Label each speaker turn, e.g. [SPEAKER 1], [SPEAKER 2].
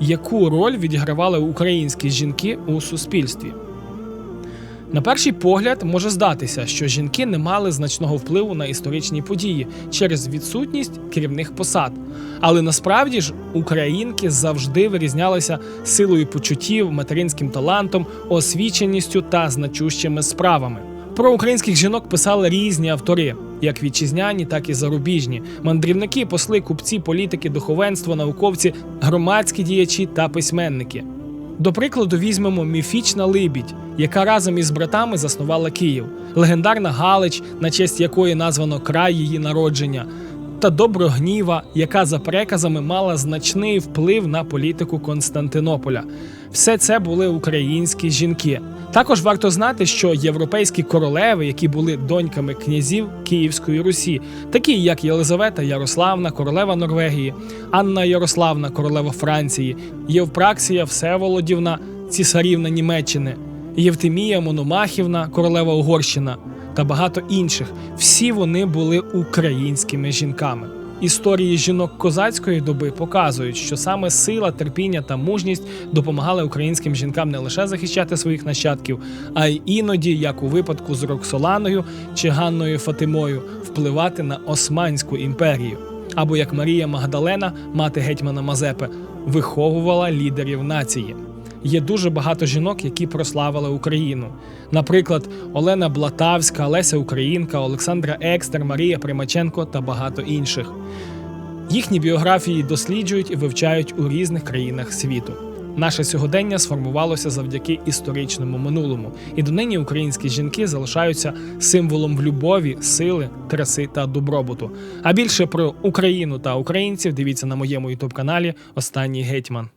[SPEAKER 1] Яку роль відігравали українські жінки у суспільстві? На перший погляд може здатися, що жінки не мали значного впливу на історичні події через відсутність керівних посад. Але насправді ж українки завжди вирізнялися силою почуттів, материнським талантом, освіченістю та значущими справами. Про українських жінок писали різні автори, як вітчизняні, так і зарубіжні, мандрівники, посли, купці, політики, духовенство, науковці, громадські діячі та письменники. До прикладу, візьмемо міфічна Либідь, яка разом із братами заснувала Київ, легендарна Галич, на честь якої названо край її народження, та Доброгніва, яка за переказами мала значний вплив на політику Константинополя. Все це були українські жінки. Також варто знати, що європейські королеви, які були доньками князів Київської Русі, такі як Єлизавета Ярославна, королева Норвегії, Анна Ярославна, королева Франції, Євпраксія Всеволодівна, цісарівна Німеччини, Євтимія Мономахівна, королева Угорщина та багато інших. Всі вони були українськими жінками. Історії жінок козацької доби показують, що саме сила, терпіння та мужність допомагали українським жінкам не лише захищати своїх нащадків, а й іноді, як у випадку з Роксоланою чи Ганною Фатимою, впливати на Османську імперію. Або як Марія Магдалена, мати гетьмана Мазепи, виховувала лідерів нації. Є дуже багато жінок, які прославили Україну. Наприклад, Олена Блатавська, Леся Українка, Олександра Екстер, Марія Примаченко та багато інших. Їхні біографії досліджують і вивчають у різних країнах світу. Наше сьогодення сформувалося завдяки історичному минулому, і донині українські жінки залишаються символом в любові, сили, краси та добробуту. А більше про Україну та українців дивіться на моєму ютуб каналі Останній гетьман.